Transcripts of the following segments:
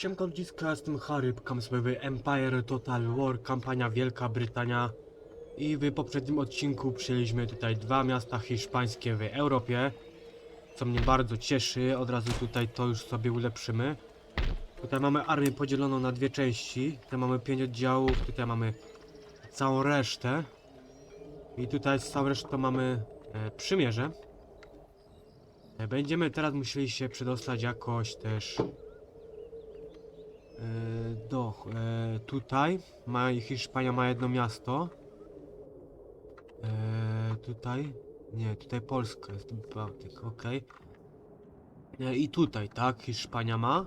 Siemka ludziska, jestem Harry, pokam sobie Empire Total War, kampania Wielka Brytania i w poprzednim odcinku przyjęliśmy tutaj dwa miasta hiszpańskie w Europie, co mnie bardzo cieszy, od razu tutaj to już sobie ulepszymy. Tutaj mamy armię podzieloną na dwie części, tutaj mamy pięć oddziałów, tutaj mamy całą resztę i tutaj z całą resztą mamy e, przymierze. E, Będziemy teraz musieli się przedostać jakoś też do e, tutaj. Ma, Hiszpania ma jedno miasto. E, tutaj. Nie, tutaj Polska jest Bałtyk, ok. E, I tutaj, tak, Hiszpania ma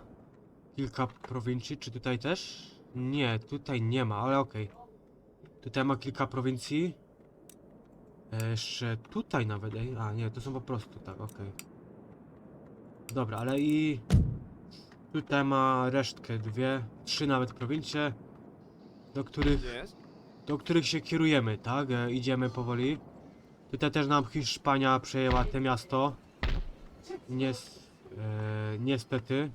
kilka prowincji. Czy tutaj też? Nie, tutaj nie ma, ale okej. Tutaj ma kilka prowincji. E, jeszcze tutaj nawet, a nie, to są po prostu tak, okej. Dobra, ale i tutaj ma resztkę, dwie, trzy nawet prowincje, do których, do których się kierujemy, tak? E, idziemy powoli. Tutaj też nam Hiszpania przejęła te miasto. Nies, e, niestety.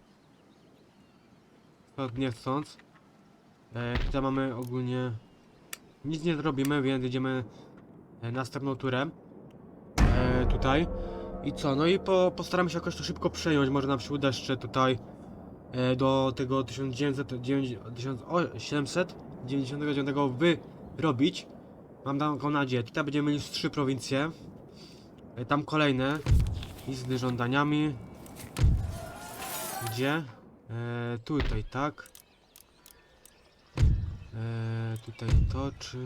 Nie chcąc. E, tutaj mamy ogólnie... Nic nie zrobimy, więc idziemy e, następną turę. E, tutaj. I co? No i po, postaramy się jakoś to szybko przejąć. Może nam się uda jeszcze tutaj do tego 1900, 1799 wyrobić. Mam taką nadzieję. Tutaj będziemy mieli trzy prowincje. E, tam kolejne. Lizny żądaniami. Gdzie? E, tutaj, tak? E, tutaj to, czy...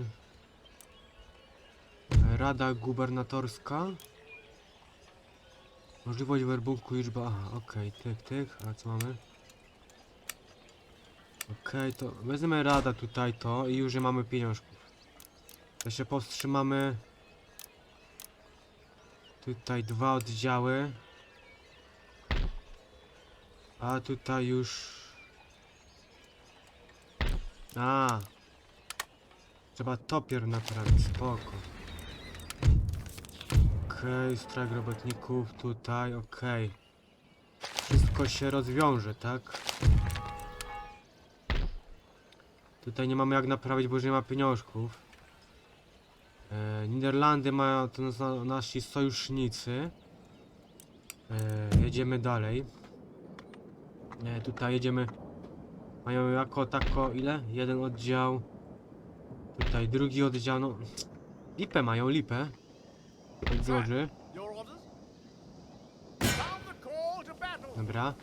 Rada gubernatorska. Możliwość werbunku, liczba. Aha, okej, tych, tych. A co mamy? Okej, to wezmę rada tutaj to i już nie mamy pieniążków. Się powstrzymamy. Tutaj dwa oddziały. A tutaj już. A. Trzeba topier naprawić, spoko. Okej, strajk robotników tutaj, okej. Wszystko się rozwiąże, tak? Tutaj nie mamy jak naprawić, bo już nie ma pieniążków. E, Niderlandy mają to nas- nasi sojusznicy. E, jedziemy dalej. E, tutaj jedziemy. Mają jako tako ile? Jeden oddział. Tutaj drugi oddział, no. Lipę mają, lipę. Drodzy. Dobra.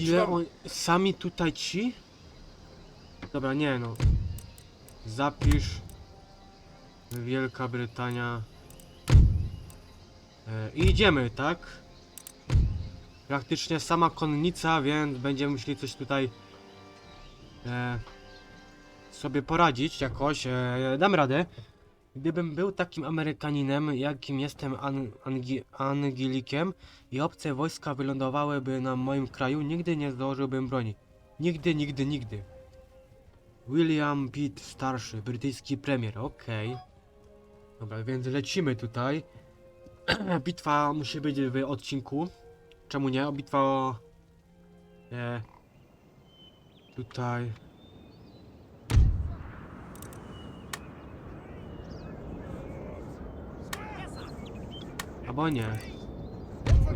Ile on... Sami tutaj ci? Dobra, nie no. Zapisz. Wielka Brytania. E, I idziemy, tak? Praktycznie sama konnica, więc będziemy musieli coś tutaj e, sobie poradzić jakoś. E, dam radę. Gdybym był takim Amerykaninem, jakim jestem An Angi Anglikiem i obce wojska wylądowałyby na moim kraju, nigdy nie złożyłbym broni. Nigdy, nigdy, nigdy. William Pitt starszy, brytyjski premier, okej. Dobra, więc lecimy tutaj. Bitwa musi być w odcinku. Czemu nie? Bitwa o... E, tutaj... Albo nie.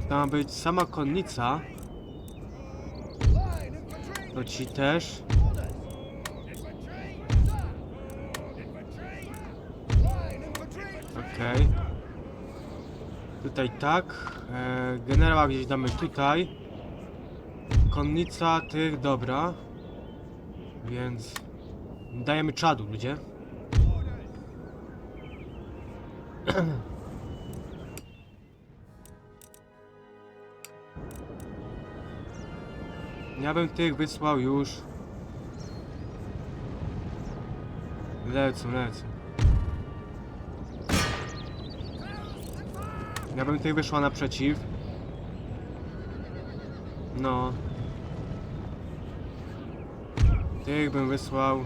To ma być sama konnica. To ci też. Okej. Tutaj tak. E, generała gdzieś damy tutaj. Konnica tych, dobra. Więc dajemy czadu, ludzie. Ja bym tych wysłał już. Lecą, lecą. Ja bym tych wyszła naprzeciw. No. Tych bym wysłał.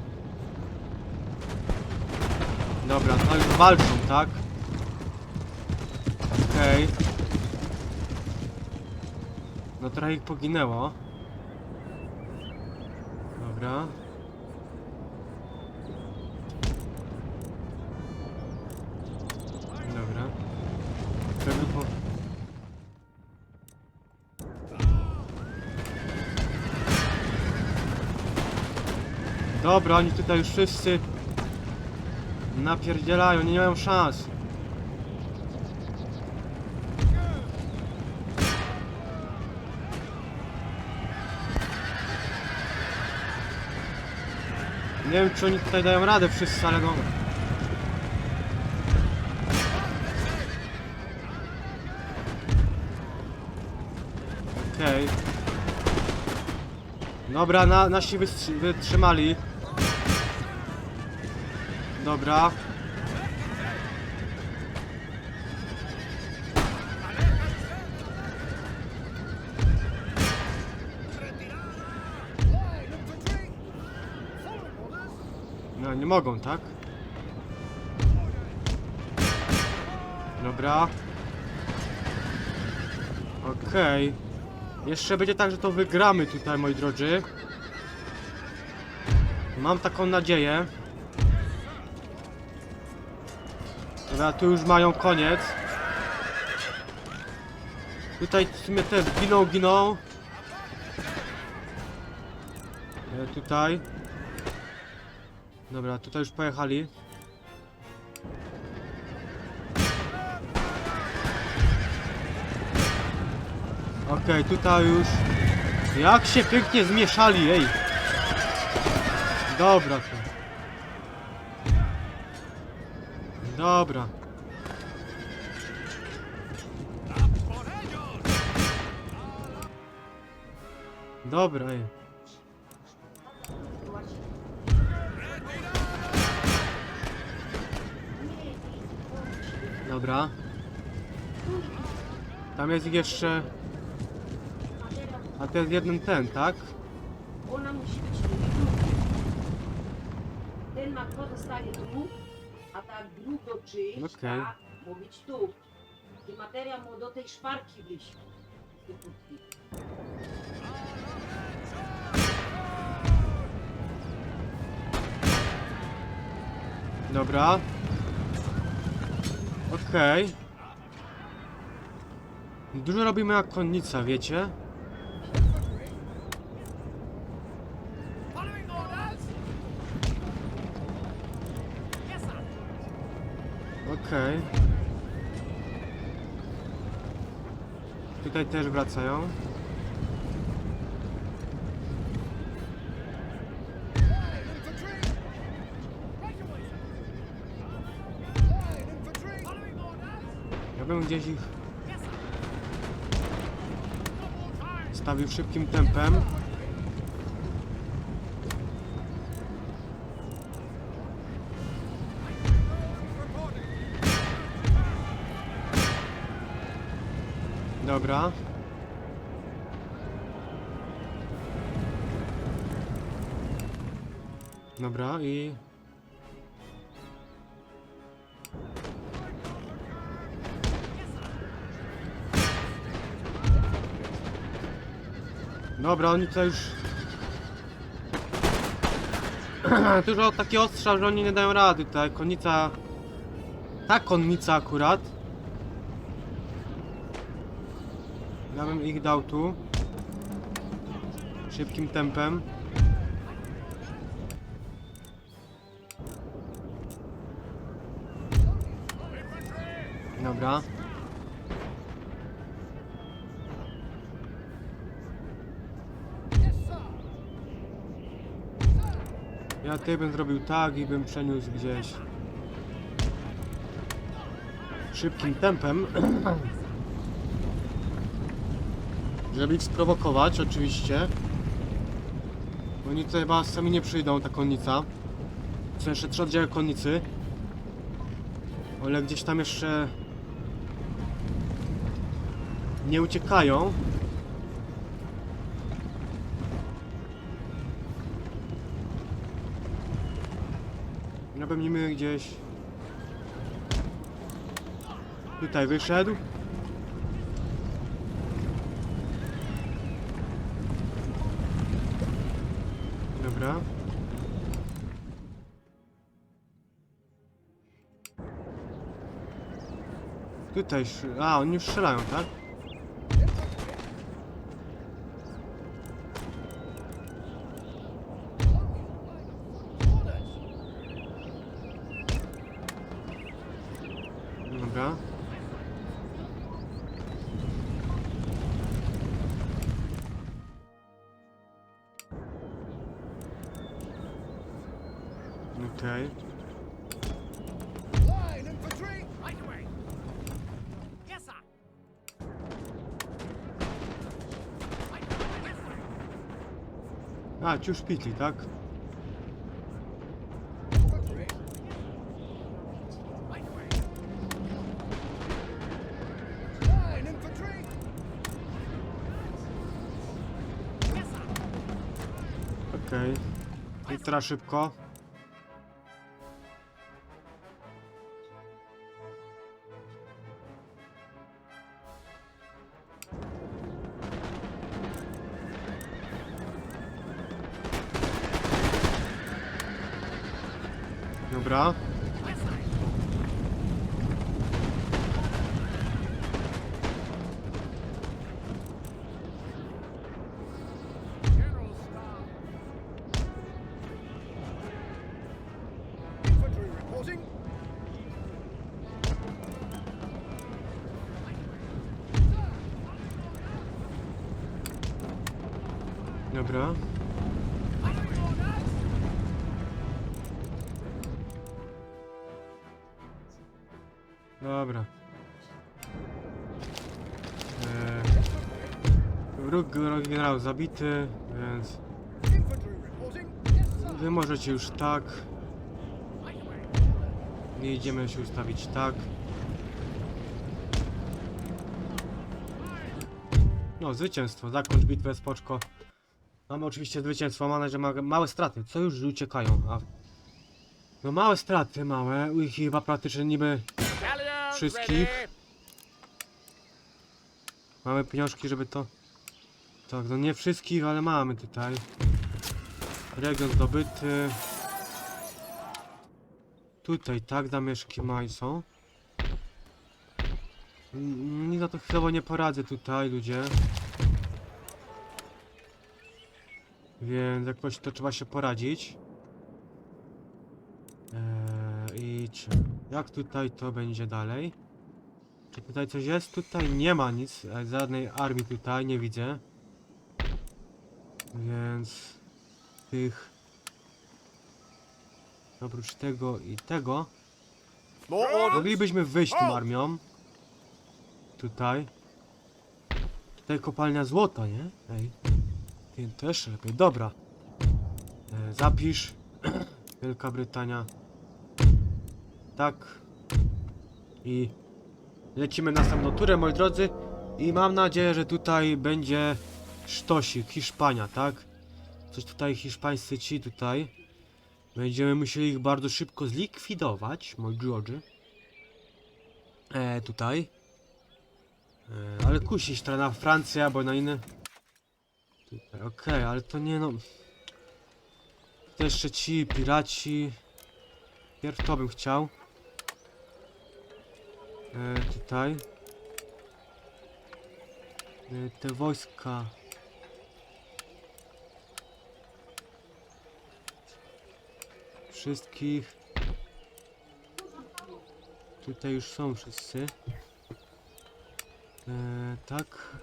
Dobra, to już walczą, tak? Okej. No trochę ich poginęło. Dobra. Dobra, oni tutaj już wszyscy napierdzielają, nie mają szans. Nie wiem, czy oni tutaj dają radę wszyscy, ale no... Okej. Dobra, na, nasi wytrzymali. Dobra. No, nie mogą, tak? Dobra. Okej. Jeszcze będzie tak, że to wygramy tutaj, moi drodzy. Mam taką nadzieję. Dobra, tu już mają koniec. Tutaj w sumie też giną, giną. E, tutaj. Dobra, tutaj już pojechali. Okej, tutaj już. Jak się pięknie zmieszali, ej! Dobra to. Dobra. Dobra, ej. Dobra. Tam jest ich jeszcze... A to jest jeden ten, tak? Ona musi być tu. Ten makro zostaje tu, a ta drugoczyść Okej. być tu. I materia mu do tej szparki wyjść. z tej. Dobra. Okej. Dużo robimy jak konnica, wiecie? Okej. Tutaj też wracają. Ja bym gdzieś ich stawił szybkim tempem. Dobra. Dobra i... Dobra, oni tutaj już... Dużo taki ostrzał, że oni nie dają rady tutaj. Konnica... Ta konnica akurat. Bym ich dał tu. Szybkim tempem. Dobra. Ja tutaj bym zrobił tak i bym przeniósł gdzieś szybkim tempem. Żeby ich sprowokować, oczywiście. Oni chyba sami nie przyjdą, ta konnica. Są jeszcze trzy oddziały konnicy. Ale gdzieś tam jeszcze nie uciekają. Nimi gdzieś tutaj wyszedł. Sz- a oni już strzelają, tak? A, ci już pitli, tak? Okej. I teraz szybko. Dobra. Dobra. Wróg generał zabity, więc wy możecie już tak. Nie idziemy się ustawić tak. No, zwycięstwo, zakończ bitwę, spoczko. Mamy oczywiście zwycięstwo, mam nadzieję, że ma małe straty, co już uciekają, a... No małe straty, małe, ich chyba praktycznie niby Wszystkich. Mamy pieniążki, żeby to... Tak, no nie wszystkich, ale mamy tutaj. Region zdobyty. Tutaj, tak, zamieszki maj są. Mm, Nic na to chwilowo nie poradzę tutaj, ludzie. Więc jakoś to trzeba się poradzić. Eee, I czy... Jak tutaj to będzie dalej? Czy tutaj coś jest? Tutaj nie ma nic. e, Żadnej armii tutaj nie widzę. Więc tych oprócz tego i tego orders. moglibyśmy wyjść tą armią. Tutaj. Tutaj kopalnia złota, nie? Ej. Więc też lepiej. Dobra. E, zapisz. Wielka Brytania. Tak. I lecimy następną turę, moi drodzy. I mam nadzieję, że tutaj będzie sztosik, Hiszpania, tak? Coś tutaj hiszpańscy ci tutaj. Będziemy musieli ich bardzo szybko zlikwidować, moi drodzy. E, tutaj. E, ale kusić to na Francję albo na inne. Okej, ale to nie no. To jeszcze ci piraci. Pierw to bym chciał. E, tutaj. E, te wojska. Wszystkich. Tutaj już są wszyscy. E, tak.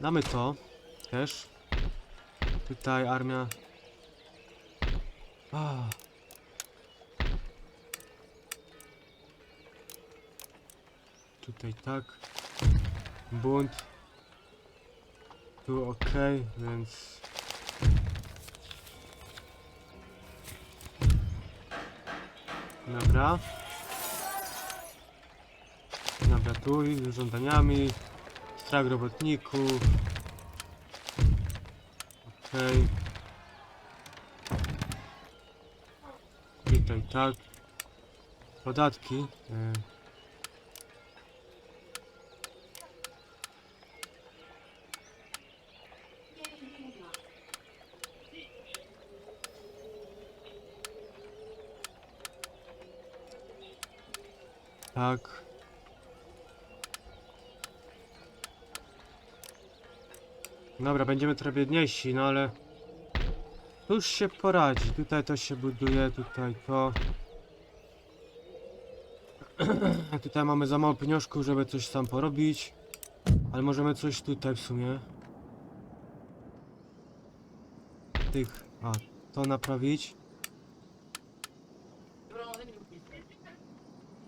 Damy to też. Tutaj armia. Ah. Tutaj tak. Bunt. Tu ok, więc. Dobra. Dobra, tu i z żądaniami. Strach robotników. Okej. Tutaj tak. Podatki. E. Tak. Dobra, będziemy trochę biedniejsi, no ale... to Już się poradzi. Tutaj to się buduje, tutaj to. tutaj mamy za mało pieniążków, żeby coś sam porobić. Ale możemy coś tutaj w sumie. Tych... A, to naprawić.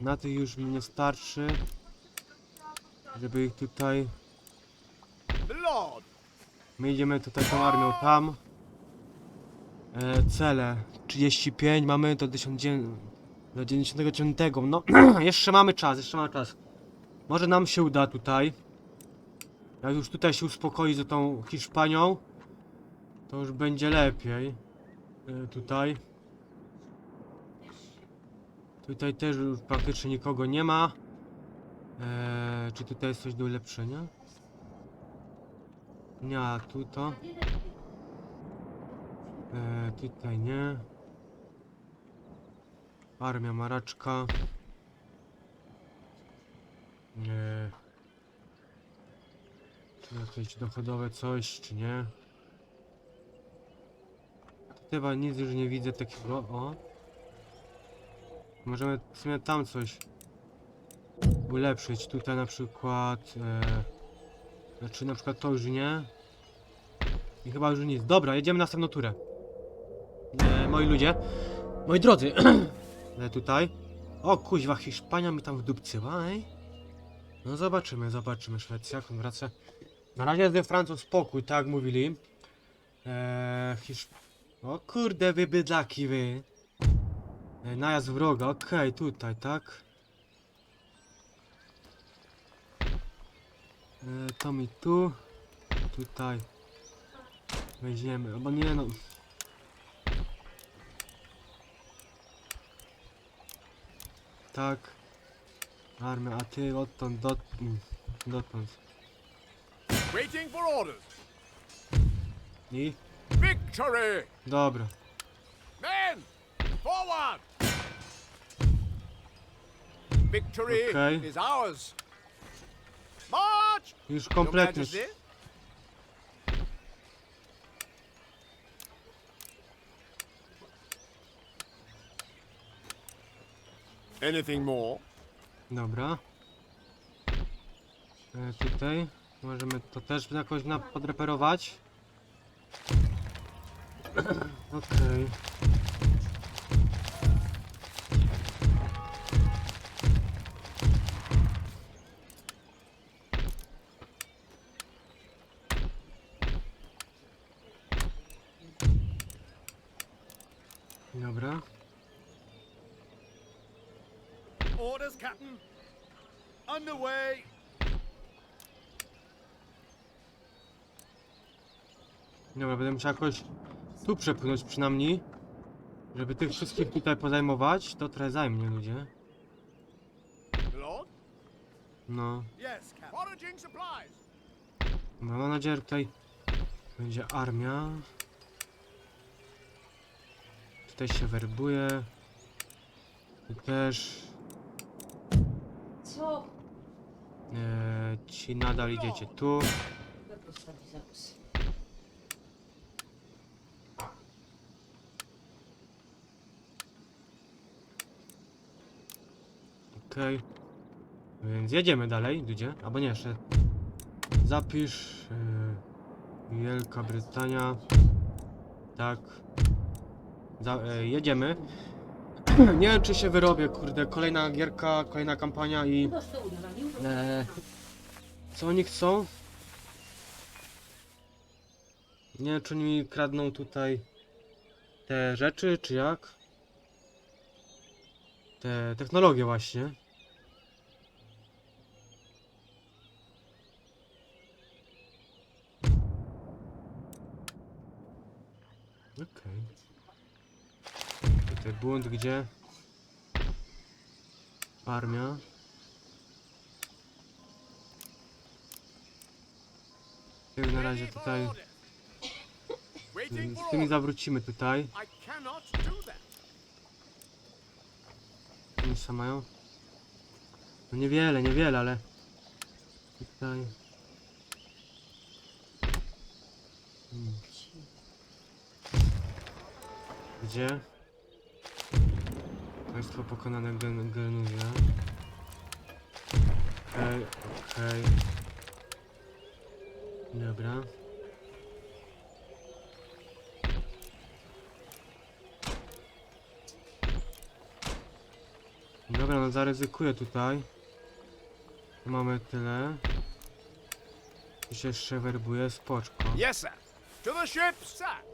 Na tych już mi nie starczy. Żeby ich tutaj... My idziemy tutaj tą armią tam. E, cele 35 mamy do 1900 do 99. No, jeszcze mamy czas, jeszcze mamy czas. Może nam się uda tutaj. Jak już tutaj się uspokoi z tą Hiszpanią, to już będzie lepiej. E, tutaj. Tutaj też już praktycznie nikogo nie ma. E, czy tutaj jest coś do ulepszenia? Nie, a tu to. E, tutaj nie. Armia Maraczka. Nie. Czy jakieś dochodowe coś, czy nie? Chyba nic już nie widzę takiego. O. Możemy w sumie tam coś ulepszyć. Tutaj na przykład. E, znaczy na przykład to już nie. I chyba już nic. Dobra, jedziemy na następną turę. E, moi ludzie. Moi drodzy. E, tutaj. O kuźwa, Hiszpania mi tam wdupcyła, ej. No zobaczymy, zobaczymy. Szwecja, Konracja. Na razie jest we Francuz spokój, tak jak mówili. Eee, Hiszp... O kurde, wy bydlaki, wy. E, najazd wroga, okej, tutaj, tak. E, to mi tu. Tutaj. Weźmiemy, albo nie no. Tak. Armia, a ty odtąd, dot, mm, dotąd. waiting for orders. I? Victory! Dobra. Men, forward! Victory Okay. is ours. March! Już Your kompletnie. Majesty. Anything more? Dobra. E, tutaj. Możemy to też jakoś na podreperować. Okej. Dobra, będę musiał jakoś tu przepłynąć przynajmniej. Żeby tych wszystkich tutaj pozajmować, to trochę zajmie ludzie. No. No, mam nadzieję, że tutaj będzie armia. Tutaj się werbuje. Tu też. Co? E, ci nadal idziecie tu. Okej. Więc jedziemy dalej, ludzie. Albo nie, jeszcze. Zapisz. Yy, Wielka Brytania. Tak. Za, e, jedziemy. nie wiem, czy się wyrobię, kurde. Kolejna gierka, kolejna kampania i. Udowodnił? E, co oni chcą? Nie wiem, czy oni mi kradną tutaj te rzeczy, czy jak? Te technologie właśnie. Okej. Błąd gdzie? Armia. Jak na razie tutaj z tymi zawrócimy tutaj. Sam mają. No niewiele, niewiele, ale... Tutaj... Hmm. Gdzie? Państwo pokonane gen Genuzja. Okej, okej. Dobra. Dobra, no zaryzykuję tutaj. Mamy tyle. Tu się jeszcze werbuje, spoczko. Yes, sir. To the ship, sir.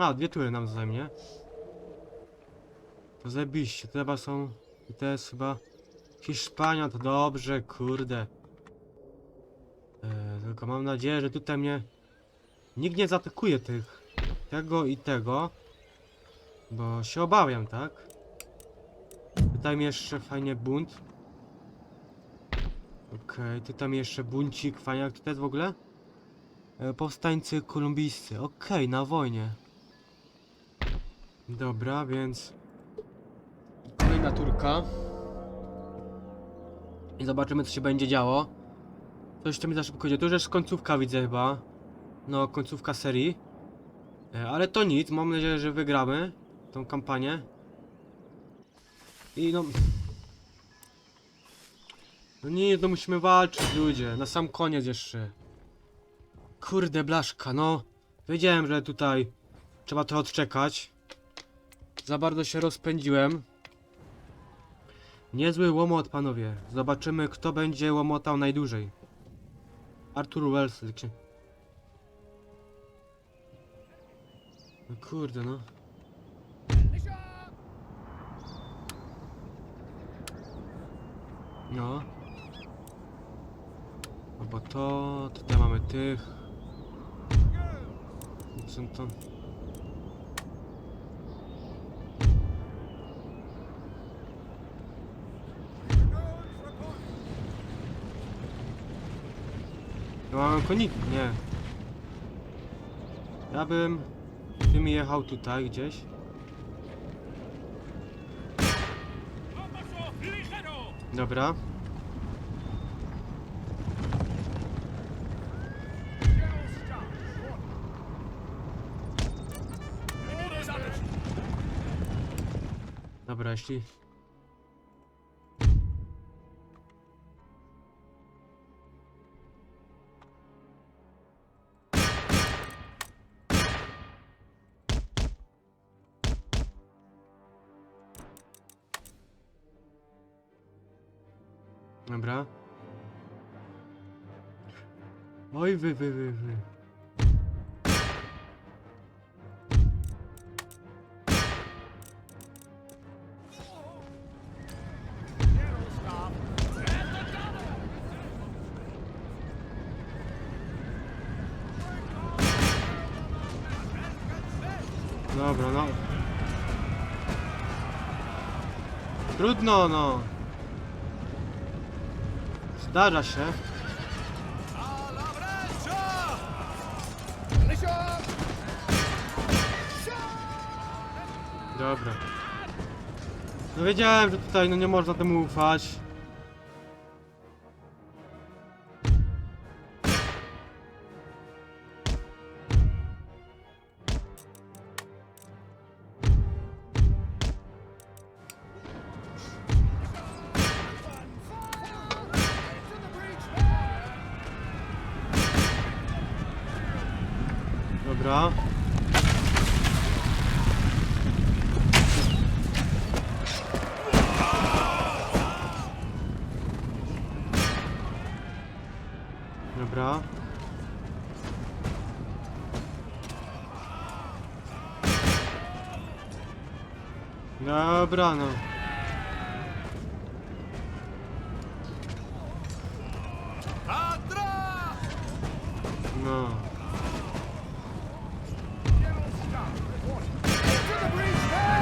A, dwie tury nam zajmie. To zajebiście, to chyba są... I to jest chyba... Hiszpania, to dobrze, kurde. E, tylko mam nadzieję, że tutaj mnie... Nikt nie zaatakuje tych... Tego i tego. Bo się obawiam, tak? Tutaj jeszcze fajnie bunt. Okej, tutaj mi jeszcze buncik, fajnie, jak to jest w ogóle? E, powstańcy kolumbijscy, okej, na wojnie. Dobra, więc... Kolejna turka. I zobaczymy, co się będzie działo. Coś to mi za szybko idzie. To już jest końcówka, widzę chyba. No, końcówka serii. E, Ale to nic, mam nadzieję, że wygramy tą kampanię. I no... No nie, no musimy walczyć, ludzie. Na sam koniec jeszcze. Kurde, blaszka, no. Wiedziałem, że tutaj trzeba to odczekać. Za bardzo się rozpędziłem. Niezły łomot, panowie. Zobaczymy, kto będzie łomotał najdłużej. Arthur Wells. No kurde, no. No. Albo to, tutaj mamy tych. Co to? To mamy konik? Nie. Ja bym tym jechał tutaj gdzieś. Dobra. Dobra, jeśli... Dobra. Oj, wy, wy, wy, wy. Dobra, no. Trudno, no. Zdarza się. Dobra. No wiedziałem, że tutaj no nie można temu ufać. Dobra, no. No.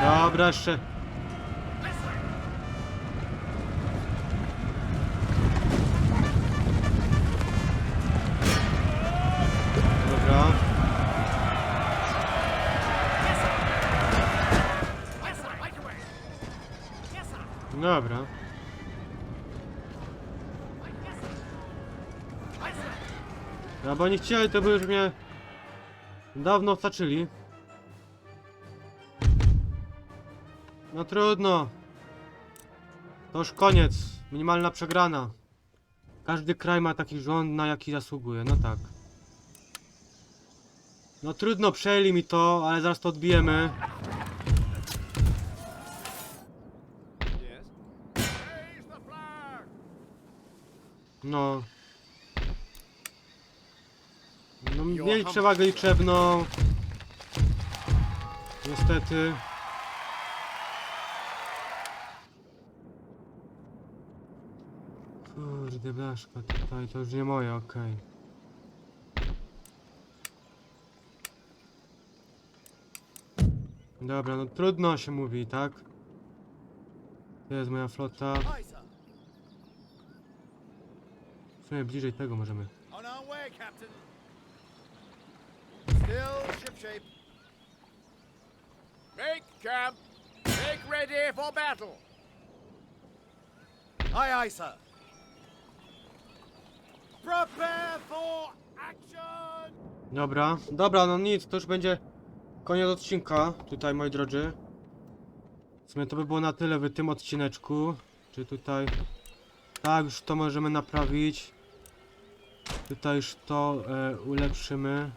Dobra, jeszcze. No bo oni chcieli, to by już mnie dawno osaczyli. No trudno. To już koniec. Minimalna przegrana. Każdy kraj ma taki rząd, na jaki zasługuje. No tak. No trudno, przejęli mi to, ale zaraz to odbijemy. No. No mieli przewagę liczebną. Niestety. Kurde blaszka tutaj, to już nie moje, okej. Dobra, no trudno się mówi, tak? To jest moja flota. W sumie bliżej tego możemy. Still shipshape. Make camp. Make ready for battle. Aye, aye, sir. Prepare for action. Dobra, dobra, no nic, to już będzie koniec odcinka, tutaj moi drodzy. W sumie to by było na tyle w tym odcineczku. Czy tutaj... Tak, już to możemy naprawić. Tutaj już to e, ulepszymy.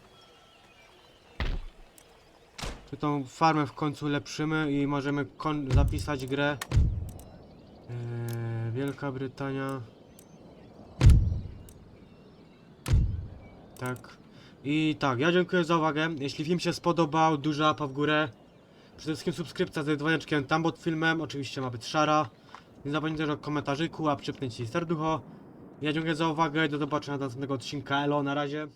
Tu tą farmę w końcu ulepszymy i możemy zapisać grę. E, Wielka Brytania. Tak. I tak, ja dziękuję za uwagę. Jeśli film się spodobał, duża łapa w górę. Przede wszystkim subskrypcja z dzwoneczkiem tam pod filmem. Oczywiście ma być szara. Nie zapomnijcie też o komentarzyku, a przypnąć serducho. Ja dziękuję za uwagę do zobaczenia do następnego odcinka. Elo, na razie.